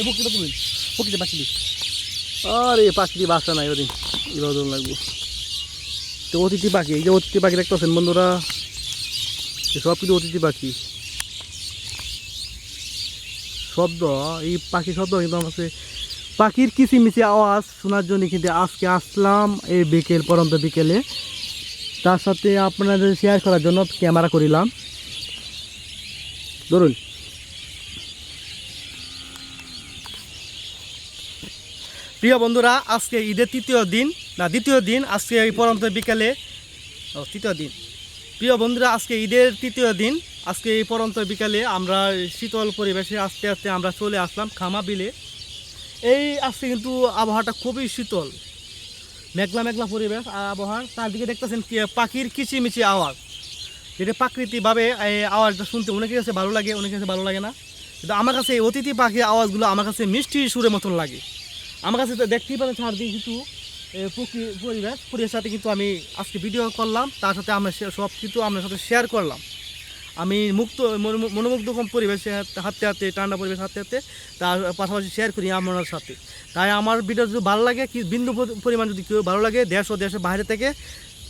এই তুমি পক্ষীটা পাখি আরে পাখি বাসা নাই ওদিন। এবার লাগবো। তো অতিথি পাখি, এই যে অতিথি পাখি দেখতেছেন বন্ধুরা সব কিন্তু অতিথি পাখি। শব্দ, এই পাখি শব্দ কিন্তু আমার কাছে পাখির কিচিমিচি আওয়াজ শোনার জন্য কিন্তু আজকে আসলাম এই বিকেল, পরন্ত বিকেলে। তার সাথে আপনাদের শেয়ার করার জন্য ক্যামেরা করিলাম। ধরুন। প্রিয় বন্ধুরা, আজকে ঈদের তৃতীয় দিন। না, দ্বিতীয় দিন, আজকে এই পরন্ত বিকেলে। ও, তৃতীয় দিন। প্রিয় বন্ধুরা, আজকে ঈদের তৃতীয় দিন। আজকে এই পরন্ত বিকালে আমরা শীতল পরিবেশে আস্তে আস্তে আমরা চলে আসলাম খামা বিলে এই আজকে কিন্তু আবহাওয়াটা খুবই শীতল। মেঘলা মেঘলা পরিবেশ, আর আবহাওয়া চারদিকে দেখতেছেন পাখির কিচিমিচি আওয়াজ। যেটা প্রাকৃতিকভাবে এই আওয়াজটা শুনতে অনেকের কাছে ভালো লাগে, অনেকের কাছে ভালো লাগে না। কিন্তু আমার কাছে এই অতিথি পাখির আওয়াজগুলো আমার কাছে মিষ্টি সুরের মতন লাগে। আমার কাছে তো দেখতেই পাচ্ছেন চারদিকে এ, পরিবেশ। পরিবেশের সাথে কিন্তু আমি আজকে ভিডিও করলাম তার সাথে আমরা সব কিছু আপনার সাথে শেয়ার করলাম। আমি মুক্ত মনো- মনোমুগ্ধকম পরিবেশে হাত- হাঁটতে হাঁটতে ঠান্ডা পরিবেশ হাঁটতে হাঁটতে তার পাশাপাশি শেয়ার করি আপনার সাথে। তাই আমার ভিডিও যদি ভালো লাগে কি বিন্দু পরিমাণ যদি কেউ ভালো লাগে দেশ ও দেশের বাইরে থেকে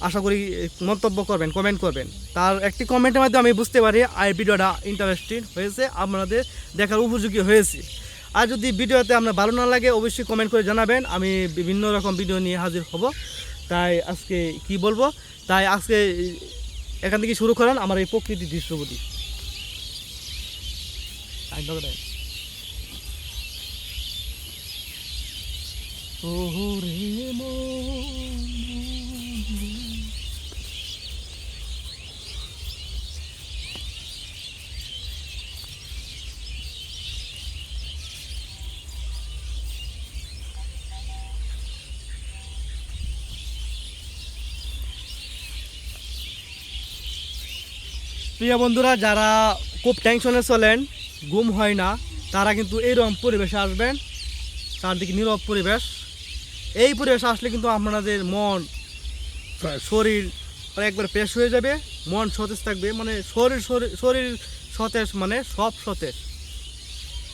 আশা করি মন্তব্য করবেন কমেন্ট করবেন। তার একটি কমেন্টের মাধ্যমে আমি বুঝতে পারি এই ভিডিওটা ইন্টারেস্টিং হয়েছে আপনাদের দেখার উপযোগী হয়েছে। আর যদি ভিডিওতে আপনার ভালো না লাগে, অবশ্যই কমেন্ট করে জানাবেন। আমি বিভিন্ন রকম ভিডিও নিয়ে হাজির হব। তাই আজকে কি বলব? তাই আজকে এখান থেকে শুরু করেন আমার এই প্রকৃতি দৃশ্যপতি রে মন। প্রিয় বন্ধুরা, যারা খুব টেনশনে চলেন, ঘুম হয় না, তারা কিন্তু এইরকম পরিবেশে আসবেন। চারদিকে নীরব পরিবেশ। এই পরিবেশে আসলে কিন্তু আপনাদের মন, শরীর একবার ফ্রেশ হয়ে যাবে, মন সতেজ থাকবে। মানে শরীর, শরীর- শরীর সতেজ মানে সব সতেজ।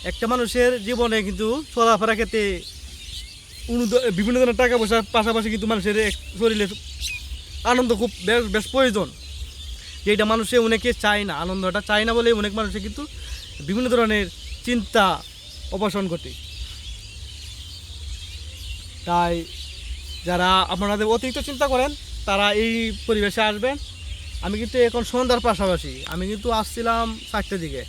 একটা মানুষের জীবনে কিন্তু চলাফেরা খেতে বিভিন্ন ধরনের টাকা পয়সার পাশাপাশি কিন্তু মানুষের শরীরের আনন্দ খুব বেশ বেশ প্রয়োজন। যেটা মানুষে অনেকে চায় না, আনন্দটা চায় না বলে অনেক মানুষে কিন্তু বিভিন্ন ধরনের চিন্তা অপাসন ঘটে। তাই যারা আপনাদের অতিরিক্ত চিন্তা করেন, তারা এই পরিবেশে আসবেন। আমি কিন্তু এখন সন্ধ্যার পাশাপাশি, আমি কিন্তু আসছিলাম চারটের দিকে।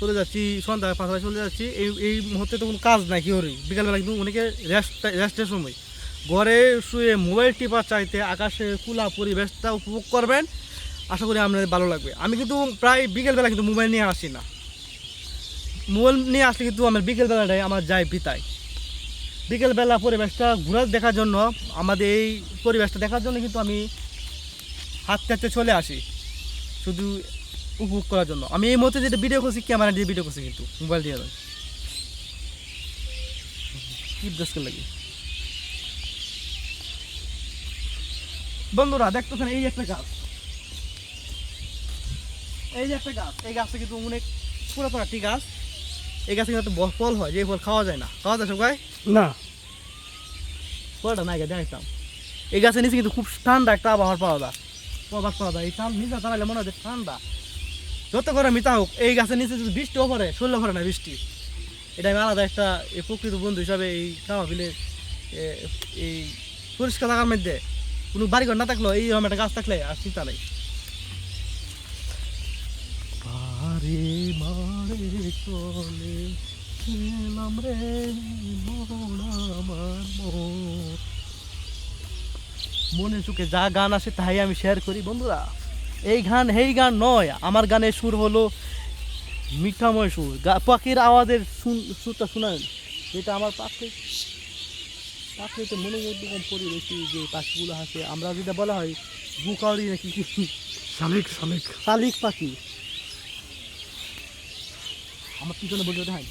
চলে যাচ্ছি, সন্ধ্যার পাশাপাশি চলে যাচ্ছি। এই এই মুহূর্তে তো কোনো কাজ নাই, কি করি? বিকালবেলা কিন্তু অনেকে রেস্ট রেস্টের সময়। ঘরে শুয়ে মোবাইল টিপার চাইতে আকাশে খোলা পরিবেশটা উপভোগ করবেন। আশা করি আপনাদের ভালো লাগবে। আমি কিন্তু প্রায় বিকেলবেলা কিন্তু মোবাইল নিয়ে আসি না। মোবাইল নিয়ে আসলে কিন্তু আমার বিকেলবেলাটাই আমার যায় বিতায় বিকেলবেলা পরিবেশটা ঘুরে দেখার জন্য, আমাদের এই পরিবেশটা দেখার জন্য কিন্তু আমি হাঁটতে হাঁটতে চলে আসি। শুধু উপভোগ করার জন্য। আমি এই মুহূর্তে যেটা ভিডিও করছি ক্যামেরা দিয়ে ভিডিও করছি কিন্তু, মোবাইল দিয়ে নয়। কি লাগে বন্ধুরা দেখতেছেন এই একটা গাছ। এই যে একটা গাছ এই গাছটা কিন্তু অনেক পুরাতন একটি গাছ। এই গাছে কিন্তু ফল হয় যে ফল খাওয়া যায় না। খাওয়া যায় সবাই? না। ফলটা নাই দেখাইতাম। এই গাছের নিচে কিন্তু খুব ঠান্ডা একটা আবহাওয়া পাওয়া যায়। প্রভাব পাওয়া যায়। এই ঠান্ডা নিচে দাঁড়ালে মনে হয় ঠান্ডা। যত করে মিতা হোক এই গাছের নিচে যদি বৃষ্টিও পড়ে শরীরে পড়ে না বৃষ্টি। এটা আমি আলাদা একটা এই প্রকৃত বন্ধু হিসাবে এই খাওয়া বিলে এই পরিষ্কার থাকার মধ্যে কোনো বাড়িঘর না থাকলেও এইরকম একটা গাছ থাকলে আর চিন্তা নেই। পারে মারে চলে। খেলাম রে মন আমার মন। সুখে যা গান আসে তাই আমি শেয়ার করি বন্ধুরা। এই গান এই গান নয় আমার গানের সুর হলো মিঠাময় সুর। পাখির আওয়াজের সুরটা শোনান যেটা আমার পাখি। পাখি তো পাখিতে মনোমুগ্ধকম পরিবেশে যে পাখিগুলো আছে আমরা যেটা বলা হয় বুকাউরি নাকি শালিক শালিক। শালিক পাখি। আমার পিছনে বলতে দেখায়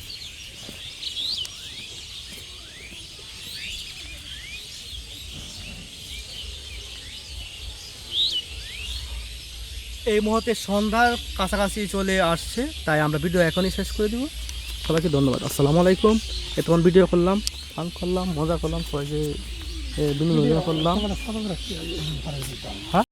এই মুহূর্তে সন্ধ্যার কাছাকাছি চলে আসছে তাই আমরা ভিডিও এখনই শেষ করে দিব সবাইকে ধন্যবাদ আসসালামু আলাইকুম এতক্ষণ ভিডিও করলাম ফান করলাম মজা করলাম সবাইকে বিনোদন করলাম হ্যাঁ